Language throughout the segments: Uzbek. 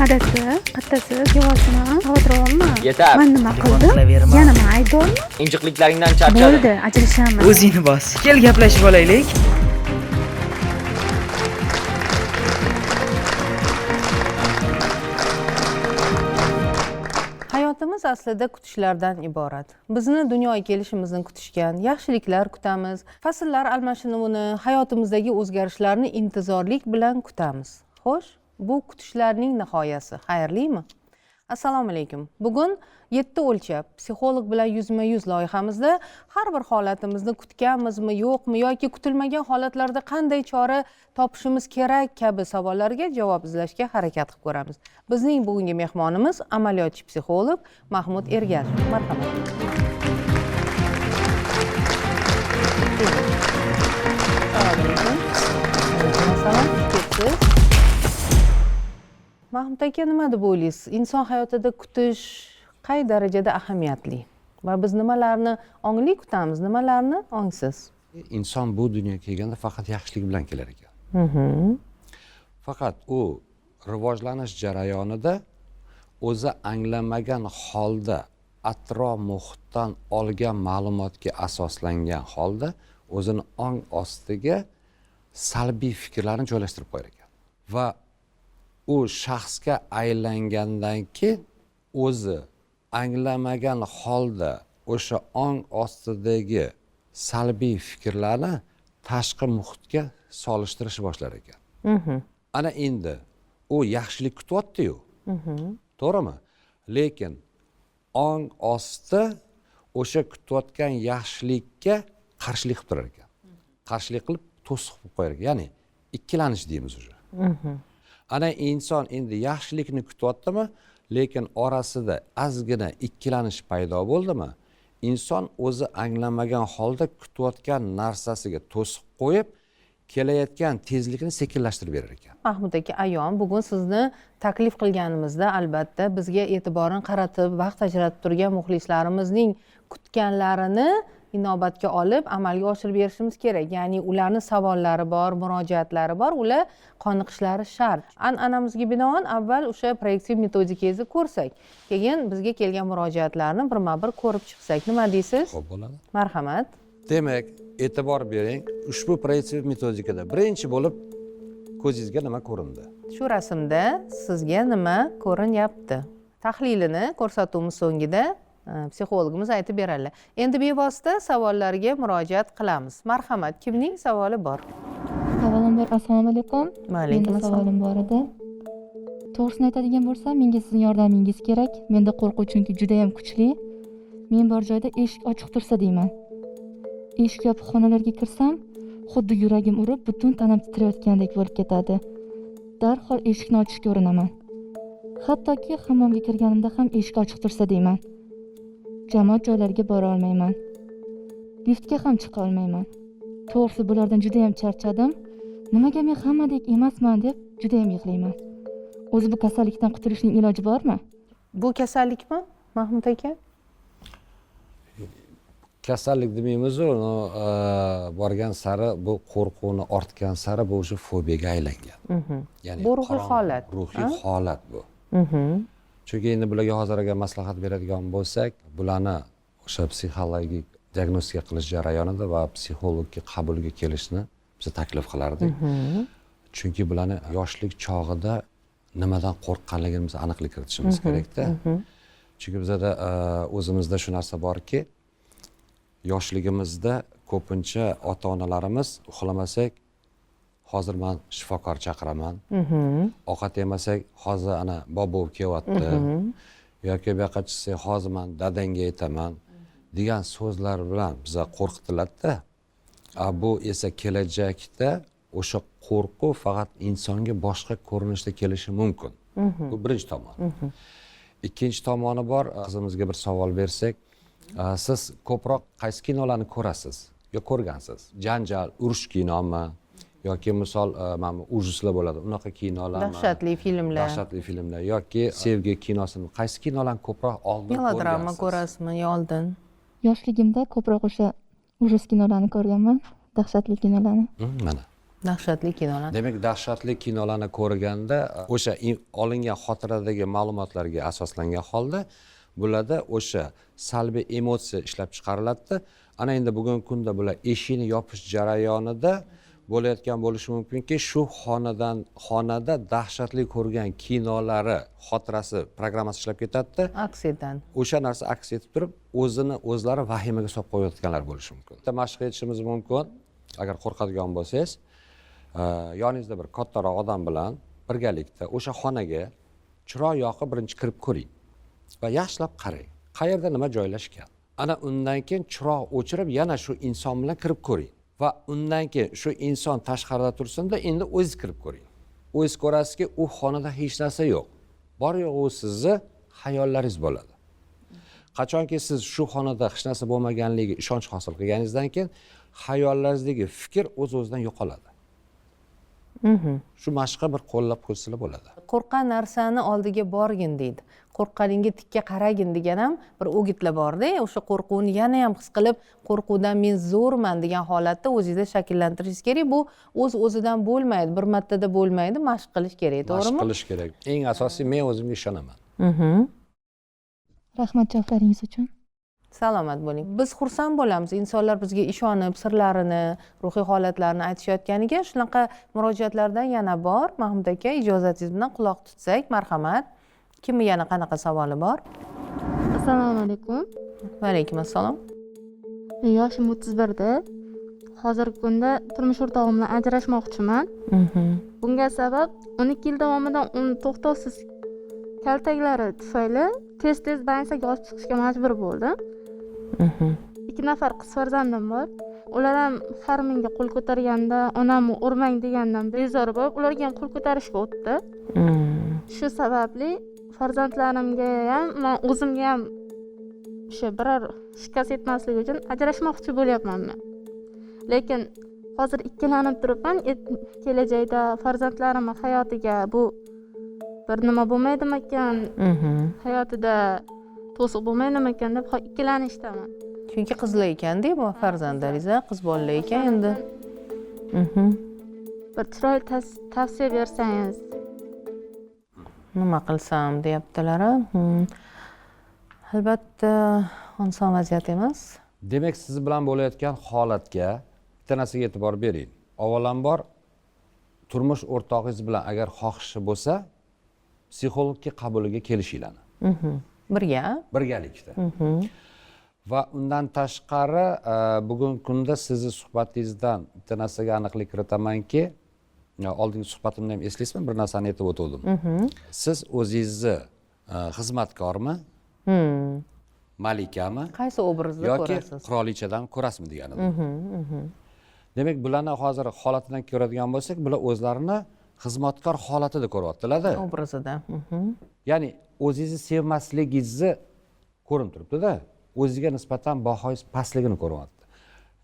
adasi qattasi devosini xavotir Yetar. man nima qildim? qilaverma. yana man aybdormi? Injiqliklaringdan charchadim. Bo'ldi ajrashamiz o'zingni bos kel gaplashib olaylik. Hayotimiz aslida kutishlardan iborat. Bizni dunyoga kelishimizni kutishgan yaxshiliklar kutamiz. Fasllar almashinuvini hayotimizdagi o'zgarishlarni intizorlik bilan kutamiz. Xo'sh bu kutishlarning nihoyasi. Xayrlimi? Assalomu alaykum. Bugun yetti o'lchab psixolog bilan yuzma yuz loyihamizda har bir holatimizni kutganmizmi yo'qmi yoki kutilmagan holatlarda qanday chora topishimiz kerak kabi savollarga javob izlashga harakat qilib ko'ramiz. Bizning bugungi mehmonimiz amaliyotchi psixolog mahmud ergashev. Marhamat. Mahmud aka nima deb o'ylaysiz inson hayotida kutish qay darajada ahamiyatli? Va biz nimalarni ongli kutamiz nimalarni ongsiz? Inson bu dunyoga kelganda faqat yaxshilik bilan kelar ekan. Faqat u rivojlanish jarayonida o'zi anglamagan holda atrof muhitdan olgan ma'lumotga asoslangan holda o'zini ong ostiga salbiy fikrlarni joylashtirib qo'yar ekan. Va u shaxsga aylangandan keyin o'zi anglamagan holda o'sha ong ostidagi salbiy fikrlarni tashqi muhitga solishtirish boshlar ekan. Ana endi u yaxshilik kutyaptiyu. To'g'rimi? Lekin ong osti o'sha kutayotgan yaxshilikka qarshilik qilib turar ekan. Qarshilik qilib to'siq qilib qo'yar ekan. Ya'ni ikkilanish deymiz уже ana inson endi yaxshilikni kutyaptimi lekin orasida ozgina ikkilanish paydo bo'ldimi? Inson o'zi anglamagan holda kutayotgan narsasiga to'siq qo'yib kelayotgan tezlikni sekinlashtirib berar ekan. Mahmud aka ayon bugun sizni taklif qilganimizda albatta bizga e'tiborini qaratib vaqt ajratib turgan muxlislarimizning kutganlarini inobatga olib amalga oshirib berishimiz kerak. Ya'ni ularni savollari bor murojaatlari bor ular qoniqishlari shart. An'anamizga binoan avval o'sha proyektiv metodikangizni ko'rsak keyin bizga kelgan murojaatlarni birma bir ko'rib chiqsak nima deysiz? Ho'p bo'ladi. Marhamat. Demak e'tibor bering ushbu proyektiv metodikada birinchi bo'lib ko'zingizga nima ko'rindi? Shu rasmda sizga nima ko'rinyapti? Tahlilini ko'rsatuvimiz so'ngida psixologimiz aytib beradilar endi bevosita savollarga murojaat qilamiz marhamat kimning savoli bor savolim bor assalomu alaykum Vaalaykum savolim bor edi to'g'risini aytadigan bo'lsam menga sizni yordamingiz kerak menda qo'rquv chunki judayam kuchli men bor joyda eshik ochiq tursa deyman eshik yopiq xonalarga kirsam xuddi yuragim urib butun tanam titrayotgandek bo'lib ketadi darhol eshikni ochishga urinaman hattoki hammomga kirganimda ham eshik ochiq tursa deyman jamoat joylariga bora olmayman. Liftga ham chiqa olmayman. To'g'risi bulardan judayam charchadim. Nimaga men hammadek emasman deb judayam yig'layman. O'zi bu kasallikdan qutulishning iloji bormi? Bu kasallikmi mahmud aka? Kasallik demaymizu e, borgan sari bu qo'rquvni ortgan sari bu уже fobiyaga aylangan. Ya'ni Bu ruhiy holat, ruhiy holat bu chunki endi bularga hozir agar maslahat beradigan bo'lsak bularni o'sha psixologik diagnostika qilish jarayonida va psixologga qabulga kelishni biz taklif qilardik. Chunki bularni yoshlik chog'ida nimadan qo'rqqanligimizni aniqlik kiritishimiz kerakda. chunki bizada e, o'zimizda shu narsa borki yoshligimizda ko'pincha ota onalarimiz uxlamasak hozir man shifokor chaqiraman. Ovqat yemasak hozir ana bobo kelyapti. Yoki bu yoqqa chiqsak hozir man dadangga aytaman degan so'zlar bilan biza qo'rqitiladida. A bu esa kelajakda o'sha qo'rquv faqat insonga boshqa ko'rinishda kelishi mumkin. Bu birinchi tomon ikkinchi tomoni bor qizimizga bir savol bersak. Siz ko'proq qaysi kinolarni ko'rasiz yo ko'rgansiz? Janjal urush kinomi yoki misol e, mana bu ujuslar bo'ladi. Unaqa kinolarmi dahshatli filmlar. Dahshatli filmlar yoki sevgi kinosini qaysi kinolarni ko'proq oldin melodrama ko'rasizmi yo oldin? Yoshligimda ko'proq o'sha ujus kinolarni ko'rganman dahshatli kinolarni. Mana. Dahshatli kinolar. Demak dahshatli kinolarni ko'rganda o'sha in- olingan xotiradagi ma'lumotlarga asoslangan holda bularda o'sha salbiy emotsiya ishlab chiqariladida ana endi bugungi kunda bular eshikni yopish jarayonida bo'layotgan bo'lishi mumkinki shu xonadan xonada dahshatli ko'rgan kinolari xotirasi programmasi ishlab ketadida aks etadi o'sha narsa aks etib turib o'zini o'zlari vahimaga solib qo'yayotganlar bo'lishi mumkin. Bitta mashq etishimiz mumkin. Agar qo'rqadigan bo'lsangiz e, yoningizda bir kattaroq odam bilan birgalikda o'sha xonaga chiroq yoqib birinchi kirib ko'ring va yaxshilab qarang qayerda nima joylashgan. Ana undan keyin chiroq o'chirib yana shu inson bilan kirib ko'ring va undan keyin shu inson tashqarida tursinda endi o'zingiz kirib ko'ring. O'zingiz ko'rasizki u xonada hech narsa yo'q. Bor yo'g'i sizni xayollaringiz bo'ladi. Qachonki siz shu xonada hech narsa bo'lmaganligiga ishonch hosil qilganingizdan keyin xayollaringizdagi fikr o'z o'zidan yo'qoladi. Shu mashqqa bir qo'llab ko'rsalar bo'ladi. Qo'rqqan narsani oldiga borgin deydi. Qo'rqqaningga tikka qaragin degan ham bir o'gitlar borda o'sha qo'rquvni yana ham his qilib qo'rquvdan men zo'rman degan holatda o'zingizda shakllantirishingiz kerak. Bu o'z o'zidan bo'lmaydi bir martada bo'lmaydi mashq qilish kerak mashq to'g'rimi? qilish kerak. Eng asosiy men o'zimga ishonaman. Mhm. rahmat javoblaringiz uchun salomat bo'ling. Biz xursand bo'lamiz. Insonlar bizga ishonib sirlarini ruhiy holatlarini aytishayotganiga shunaqa murojaatlardan yana bor. Mahmud aka ijozatingiz bilan quloq tutsak marhamat. Kimni yana qanaqa savoli bor? Assalomu alaykum. Va alaykum assalom yoshim o'ttiz birda. Hozirgi kunda turmush o'rtog'im bilan ajrashmoqchiman. Mhm. bunga sabab o'n ikki yil davomida uni to'xtovsiz kaltaklari tufayli tez tez больницаga olib chiqishga majbur bo'ldim. Ikki nafar qiz farzandim bor. Ular ham har menga qo'l ko'targanda onamni urmang degandan bezori bo'lib ularga ham qo'l ko'tarishga o'tdi. Mm. shu sababli farzandlarimga ham man o'zimga ham o'sha biror shikast yetmasligi uchun ajrashmoqchi bo'lyapman men. Lekin hozir ikkilanib turibman et- kelajakda farzandlarimni hayotiga bu bir nima bo'lmaydimikan? Mhm. hayotida to'siq bo'lmaydimikan deb ikkilanishdaman chunki qizlar ekanda bu farzandlaringiz qiz bolalar ekan endi Mhm. bir chiroyli tavsiya bersangiz nima qilsam deyaptilar? Hmm. albatta oson vaziyat emas demak siz bilan bo'layotgan holatga bitta narsaga e'tibor bering avvalambor turmush o'rtog'ingiz bilan agar xohishi bo'lsa psixologga qabuliga kelishinglarni Mhm. Birga birgalikda Mhm. va undan tashqari e, bugungi kunda sizni suhbatingizdan bitta narsaga aniqlik kiritamanki e, oldingi suhbatimda ham eslaysizmi bir narsani aytib o'tgandim Mhm. siz o'zingizni e, xizmatkormi Hmm. malikami qaysi obrazda yoki ko'rasiz qirolichadan ko'rasizmi degan edim Mhm, mhm. demak bularni hozir holatidan ko'radigan bo'lsak bular o'zlarini xizmatkor holatida ko'ryaptilarda. Obrazida. Mhm. ya'ni o'zingizni sevmasligingizni ko'rinib turibdida o'zizga nisbatan bahoyingiz pastligini ko'ryapti.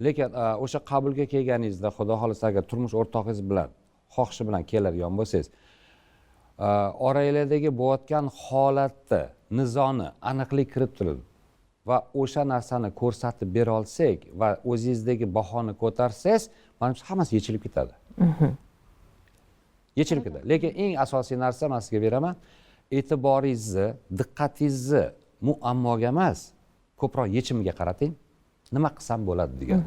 Lekin o'sha qabulga kelganingizda xudo xohlasa agar turmush o'rtog'ingiz bilan xohishi bilan keladigan bo'lsangiz oranglardagi bo'layotgan holatni nizoni aniqlik kirittirib va o'sha narsani ko'rsatib bera olsak va o'zingizdagi bahoni ko'tarsangiz manimcha hammasi yechilib ketadi yechilib ketadi lekin eng asosiy narsa man sizga beraman e'tiboringizni diqqatingizni muammoga emas ko'proq yechimga qarating. Nima qilsam bo'ladi degan.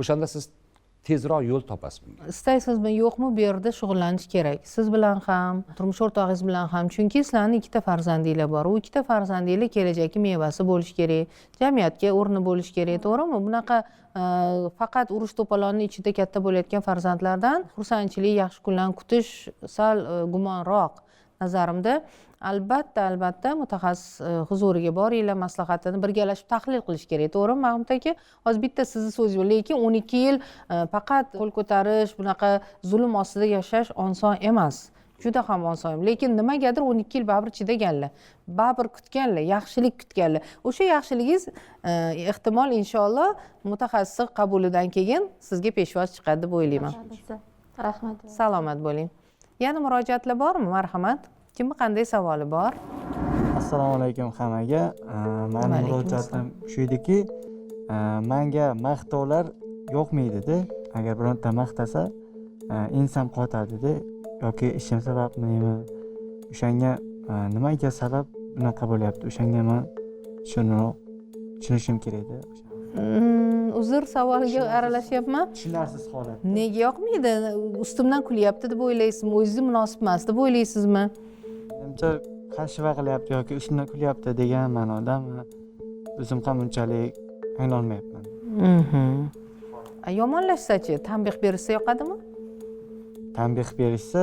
O'shanda siz tezroq yo'l topasiz bunga istaysizmi yo'qmi bu yerda shug'ullanish kerak. Siz bilan ham turmush o'rtog'ingiz bilan ham chunki sizlarni ikkita farzandinglar bor. U ikkita farzandinglar kelajakni mevasi bo'lishi kerak jamiyatga o'rni bo'lishi kerak to'g'rimi? Bunaqa e, faqat urush to'polonni ichida katta bo'layotgan farzandlardan xursandchilik yaxshi kunlarni kutish sal e, gumonroq nazarimda. Albatta albatta mutaxassis e, huzuriga boringlar maslahatini birgalashib tahlil qilish kerak to'g'rimi? Mahmud aka hozir bitta sizni so'zingiz bor lekin o'n ikki yil e, faqat qo'l ko'tarish bunaqa zulm ostida yashash oson emas. Juda ham oson lekin nimagadir o'n ikki yil baribir chidaganlar baribir kutganlar yaxshilik kutganlar. O'sha yaxshiligingiz e, ehtimol inshaalloh mutaxassis qabulidan keyin sizga peshvoz chiqadi deb o'ylayman. Rahmat. Salomat bo'ling. Yana murojaatlar bormi? Marhamat kimni qanday savoli bor? Assalomu alaykum hammaga. Mani murojaatim shu ediki manga maqtovlar yoqmaydida agar bironta maqtasa ensam qotadida yoki ishim sabablimi o'shanga nimaga sabab bunaqa bo'lyapti? O'shanga man tushunroq tushunishim kerakda Mm, uzr savolga aralashyapman. tushunarsiz holat nega yoqmaydi ustimdan kulyapti deb o'ylaysizmi? O'zizga munosib emas deb o'ylaysizmi menimcha qarshi qilyapti yoki ustimdan kulyapti degan ma'nodami o'zim ham unchalik anglolmayapman Mhm. A, yomonlashsachi tanbeh berishsa yoqadimi? Tanbeh berishsa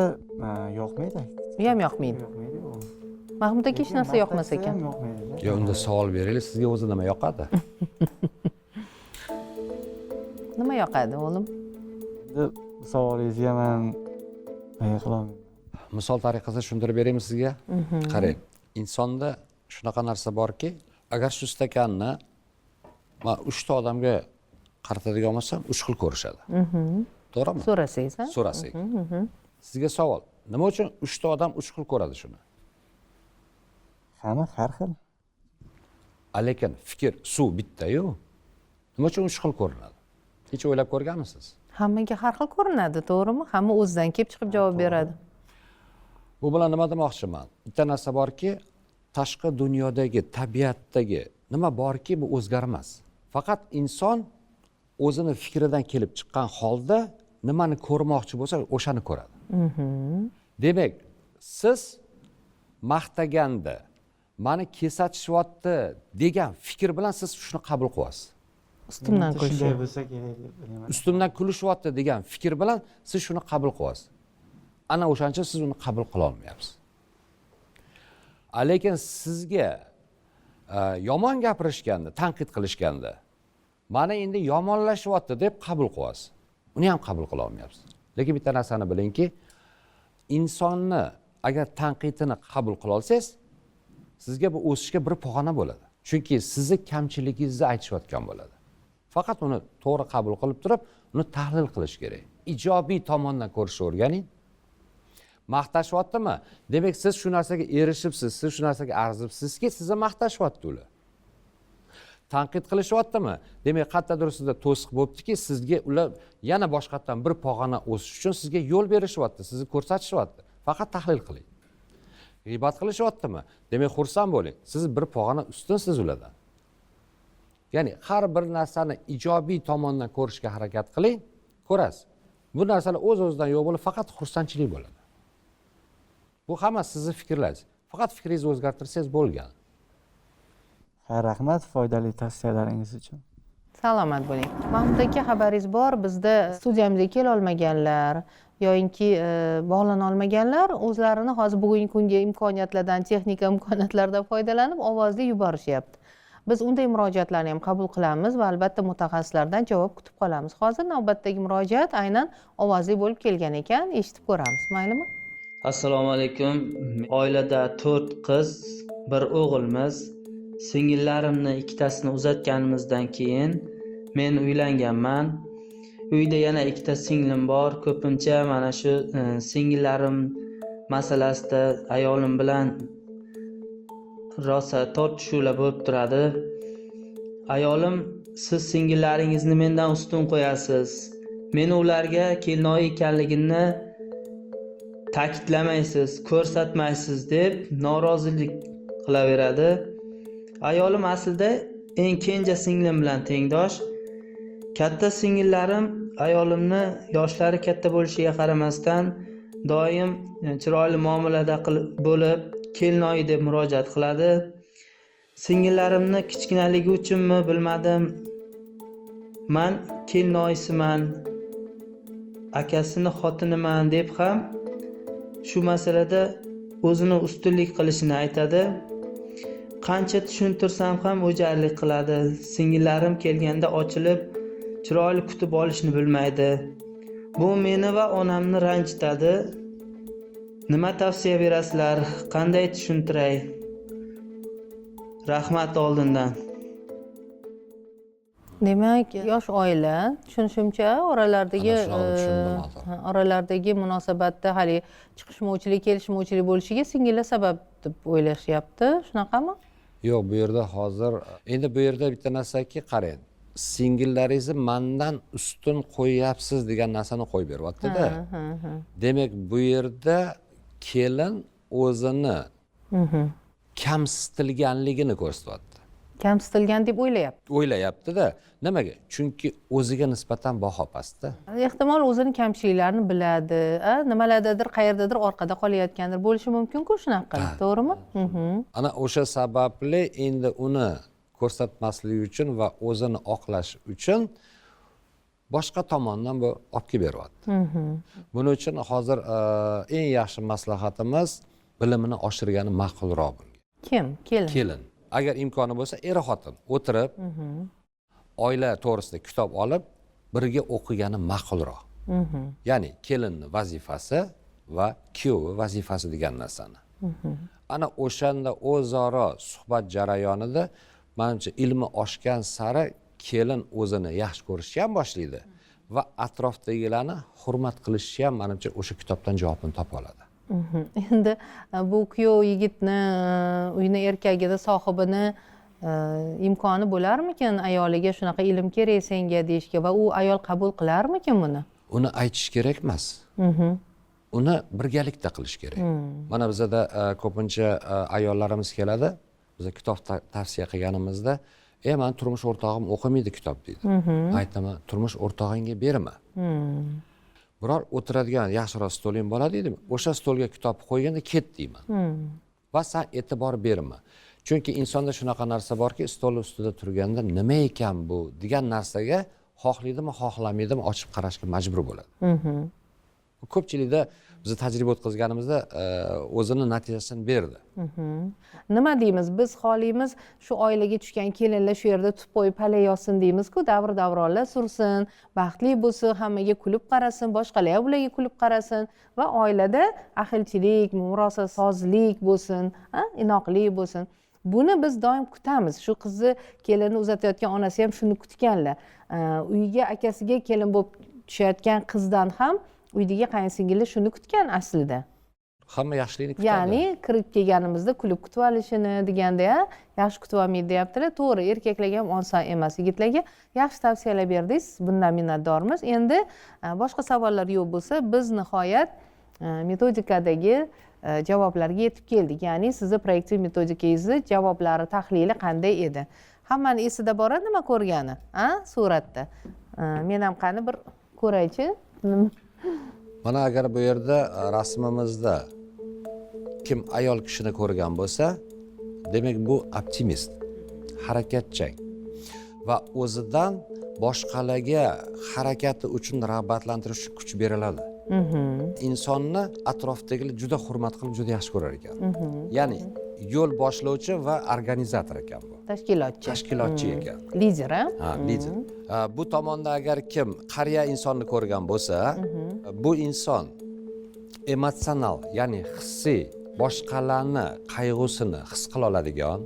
yoqmaydi. U ham yoqmaydi yoqmaydi mahmud aka hech narsa yoqmas ekan. yo unda savol beraylik sizga o'zi nima yoqadi? Nima yoqadi o'g'lim? Savolingizga man qilolmayman misol tariqasida tushuntirib beraymi sizga? Qarang insonda shunaqa narsa borki agar shu stakanni man uchta odamga qaratadigan bo'lsam uch xil ko'rishadi. To'g'rimi? So'rasangiz so'rasak sizga savol nima uchun uchta odam uch xil ko'radi shuni? Hamma har xil. A lekin fikr suv bittayu nima uchun uch xil ko'rinadi? Hech o'ylab ko'rganmisiz? Hammaga har xil ko'rinadi to'g'rimi? Hamma o'zidan kelib chiqib javob beradi bu bilan nima demoqchiman? Bitta narsa borki tashqi dunyodagi tabiatdagi nima borki bu o'zgarmas. Faqat inson o'zini fikridan kelib chiqqan holda nimani ko'rmoqchi bo'lsa o'shani ko'radi. Demak siz maqtaganda mani kesatishyapti degan fikr bilan siz shuni qabul qilyapsiz ustimdan kulishyapti ustimdan kulishyapti degan fikr bilan siz shuni qabul qilyapsiz ana o'shancha siz uni qabul qilolmayapsiz lekin sizga yomon gapirishganda tanqid qilishganda mana endi yomonlashyapti deb qabul qilyapsiz uni ham qabul qilolmayapsiz lekin bitta narsani bilingki insonni agar tanqidini qabul qila olsangiz sizga bu o'sishga bir pog'ona bo'ladi. Chunki sizni kamchiligingizni aytishayotgan bo'ladi. Faqat uni to'g'ri qabul qilib turib uni tahlil qilish kerak. Ijobiy tomondan ko'rishni o'rganing maqtashyaptimi demak siz shu narsaga erishibsiz siz shu narsaga arzibsizki sizni maqtashyapti ular tanqid qilishyaptimi? Demak qayerdadir sizda to'siq bo'libdiki sizga ular yana boshqatdan bir pog'ona o'sish uchun sizga yo'l berishyapti sizni ko'rsatishyapti. Faqat tahlil qiling. G'iybat qilishyaptimi? Demak xursand bo'ling. Siz bir pog'ona ustunsiz ulardan. Ya'ni har bir narsani ijobiy tomondan ko'rishga harakat qiling ko'rasiz. Bu narsalar o'z o'zidan yo'q bo'lib faqat xursandchilik bo'ladi. Bu hammasi sizni fikrlaringiz faqat fikringizni o'zgartirsangiz bo'lgan. Ha rahmat foydali tavsiyalaringiz uchun. Salomat bo'ling. Mahmud aka xabaringiz bor bizda studiyamizga kelolmaganlar yoyinki e, bog'lana olmaganlar o'zlarini hozir bugungi kungi imkoniyatlardan texnika imkoniyatlardan foydalanib ovozli yuborishyapti. Biz unday murojaatlarni ham qabul qilamiz va albatta mutaxassislardan javob kutib qolamiz. Hozir navbatdagi murojaat aynan ovozli bo'lib kelgan ekan eshitib ko'ramiz. Maylimi assalomu alaykum. Oilada to'rt qiz bir o'g'ilmiz. Singillarimni ikkitasini uzatganimizdan keyin men uylanganman. Uyda yana ikkita singlim bor. Ko'pincha mana shu e, singillarim masalasida ayolim bilan rosa tortishuvlar bo'lib turadi. Ayolim siz singillaringizni mendan ustun qo'yasiz. Men ularga kelinoyi ekanligimni ta'kidlamaysiz ko'rsatmaysiz deb norozilik qilaveradi. Ayolim aslida eng kenja singlim bilan tengdosh. Katta singillarim ayolimni yoshlari katta bo'lishiga qaramasdan doim chiroyli muomalada qilib bo'lib kelinoyi deb murojaat qiladi. Singillarimni kichkinaligi uchunmi bilmadim. Man kelinoyisiman akasini xotiniman deb ham shu masalada o'zini ustunlik qilishini aytadi. Qancha tushuntirsam ham o'jarlik qiladi. Singillarim kelganda ochilib chiroyli kutib olishni bilmaydi. Bu meni va onamni ranjitadi. Nima tavsiya berasizlar? Qanday tushuntiray? Rahmat oldindan. Demak yosh oila tushunishimcha tushundim e, oralaridagi munosabatda haligi chiqishmovchilik kelishmovchilik bo'lishiga singillar sabab deb o'ylashyapti. Shunaqami? Yo'q bu yerda hozir endi bu yerda bitta narsaki qarang. Singillaringizni mandan ustun qo'yyapsiz degan narsani qo'yib beryaptida demak bu yerda kelin o'zini kamsitilganligini ko'rsatyapti kamsitilgan deb o'ylayapti? O'ylayaptida nimaga? Chunki o'ziga nisbatan baho pastda. Ehtimol o'zini kamchiliklarini biladi nimalardadir qayerdadir orqada qolayotgandir bo'lishi mumkinku shunaqa qilib to'g'rimi? Mhm. ana o'sha sababli endi uni ko'rsatmaslik uchun va o'zini oqlash uchun boshqa tomondan bu olib kelib beryapti. Buning uchun hozir eng yaxshi maslahatimiz bilimini oshirgani ma'qulroq bunga kim? Kelin. Kelin agar imkoni bo'lsa er xotin o'tirib oila to'g'risida kitob olib birga o'qigani ma'qulroq. Ya'ni kelinni vazifasi va kuyovi vazifasi degan narsani. Ana o'shanda o'zaro suhbat jarayonida manimcha ilmi oshgan sari kelin o'zini yaxshi ko'rishni ham boshlaydi va atrofdagilarni hurmat qilishni ham manimcha o'sha kitobdan javobini topa oladi. Mhm. endi e, bu kuyov yigitni e, uyni erkagida sohibini e, imkoni bo'larmikin ayoliga shunaqa ilm kerak senga deyishga va u ayol qabul qilarmikin buni? Uni aytish kerak emas. Uni birgalikda qilish kerak. Mana bizada ko'pincha ayollarimiz keladi. Biza kitob ta- tavsiya qilganimizda e mani turmush o'rtog'im o'qimaydi kitob deydi. Aytaman turmush o'rtog'ingga berma biror o'tiradigan yaxshiroq stoling bo'ladi deydimi o'sha stolga kitob qo'yganda ket deyman. Va san e'tibor berma. Chunki insonda shunaqa narsa borki stol ustida turganda nima ekan bu degan narsaga xohlaydimi xohlamaydimi ochib qarashga majbur bo'ladi ko'pchilikda biz tajriba o'tkazganimizda e, o'zini natijasini berdi. Mhm. Nima deymiz? Biz xohlaymiz shu oilaga tushgan kelinlar shu yerda tutib qo'yib palayosin deymizku. Davr davronlar sursin baxtli bo'lsin hammaga kulib qarasin boshqalar ham ularga kulib qarasin va oilada ahilchilik murosasozlik bo'lsin inoqlik bo'lsin. Buni biz doim kutamiz. Shu qizni kelinni uzatayotgan onasi ham shuni kutganlar. Uyiga uyga akasiga kelin bo'lib tushayotgan qizdan ham uydagi qayinsingilli shuni kutgan aslida. Hamma yaxshilikni kutadi. Ya'ni kirib kelganimizda kulib kutib olishini deganda "A, yaxshi kutib olmaydi deyaptilar. To'g'ri erkaklarga ham oson emas. Yigitlarga yaxshi tavsiyalar berdingiz. Bundan minnatdormiz. Endi e, boshqa savollar yo'q bo'lsa biz nihoyat e, metodikadagi e, javoblarga yetib keldik. Ya'ni sizni proyektiv metodikangizni javoblari tahlili qanday edi? Hammani esida boradi nima ko'rgani a suratda. Men ham qani bir ko'raychi mana agar bu yerda e, rasmimizda kim ayol kishini ko'rgan bo'lsa demak bu optimist harakatchan va o'zidan boshqalarga harakati uchun rag'batlantiruvchi kuch beriladi. Insonni atrofdagilar juda hurmat qilib juda yaxshi ko'rar ekan. Ya'ni yo'l boshlovchi va organizator ekan bu tashkilotchi. Tashkilotchi ekan. Lider a ha lider Ha, bu tomonda agar kim qariya insonni ko'rgan bo'lsa bu inson emotsional ya'ni hissiy boshqalarni qayg'usini his qila oladigan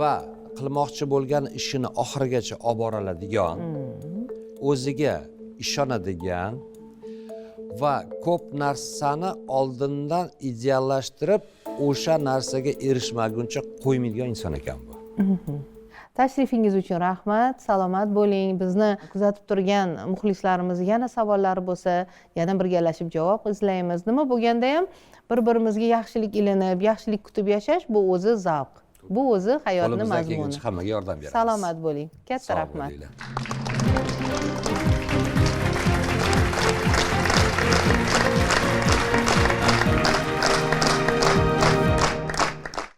va qilmoqchi bo'lgan ishini oxirigacha olib bora oladigan o'ziga ishonadigan va ko'p narsani oldindan ideallashtirib o'sha narsaga erishmaguncha qo'ymaydigan inson ekan bu. Tashrifingiz uchun rahmat salomat bo'ling. Bizni kuzatib turgan muxlislarimiz yana savollari bo'lsa yana birgalashib javob izlaymiz. Nima bo'lganda ham bir birimizga yaxshilik ilinib yaxshilik kutib yashash bu o'zi zavq. Bu o'zi hayotni mazmuni. hammaga yordam beramiz. Salomat bo'ling. Katta rahmat